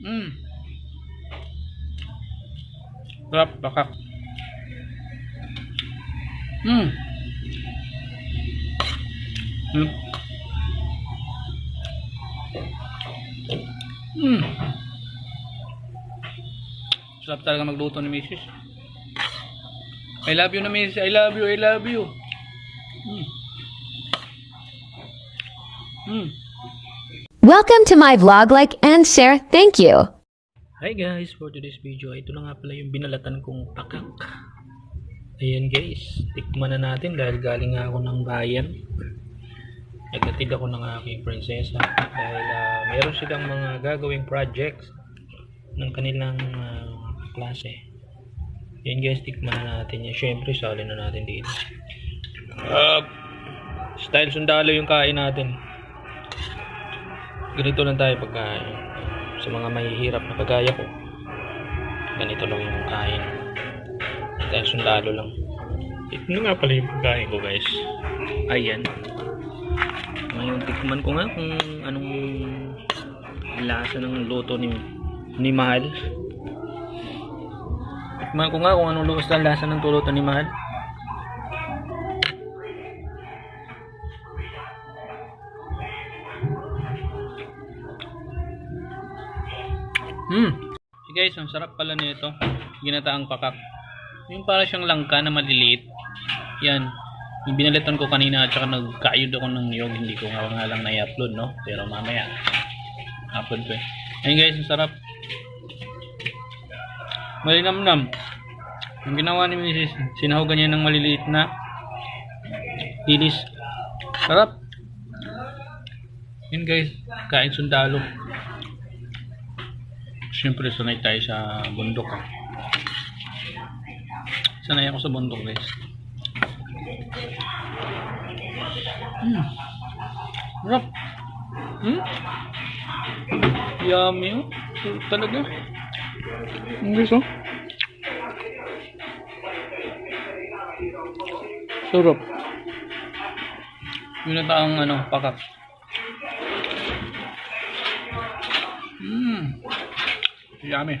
Mm. Sarap, bakak. Mm. Mm. Mm. Sarap talaga magluto ni Mrs. I love you na Mrs. I love you, I love you. Mm. Mm. Welcome to my vlog, like and share. Thank you. Hi guys, for today's video, ito na nga pala yung binalatan kong pakak. Ayan guys, tikman na natin dahil galing ako ng bayan. Nagkatid ako ng aking prinsesa dahil ah, mayroon silang mga gagawing projects ng kanilang ah, klase. Ayan guys, tikman na natin yan. Siyempre, sali na natin dito. Ah, style sundalo yung kain natin. Ganito lang tayo pagkain sa mga mahihirap na kagaya ko. Ganito lang yung kain. Dahil sundalo lang. Ito nga pala yung pagkain ko guys. Ayan. Ngayon tikman ko nga kung anong lasa ng luto ni ni Mahal. Tikman ko nga kung anong luto lasa ng luto ni Mahal Hmm. Hey guys, ang sarap pala nito. Ginataang pakak. Yung para siyang langka na maliliit. Yan. Yung binalitan ko kanina at saka nagkayod ako ng niyog. Hindi ko nga, nga lang na-upload, no? Pero mamaya. Upload ko eh. Ayun guys, ang sarap. Malinamnam. Yung ginawa ni Mrs. Sinahugan niya ng maliliit na hilis. Sarap. Yun guys, kain sundalo. Siyempre, sanay tayo sa bundok. Ah. Sanay ako sa bundok, guys. Hmm. Sarap. Hmm? Yummy, oh. Talaga. Ang guys, oh. Sarap. Yun na taong, ano, pakak. Hmm. Yummy.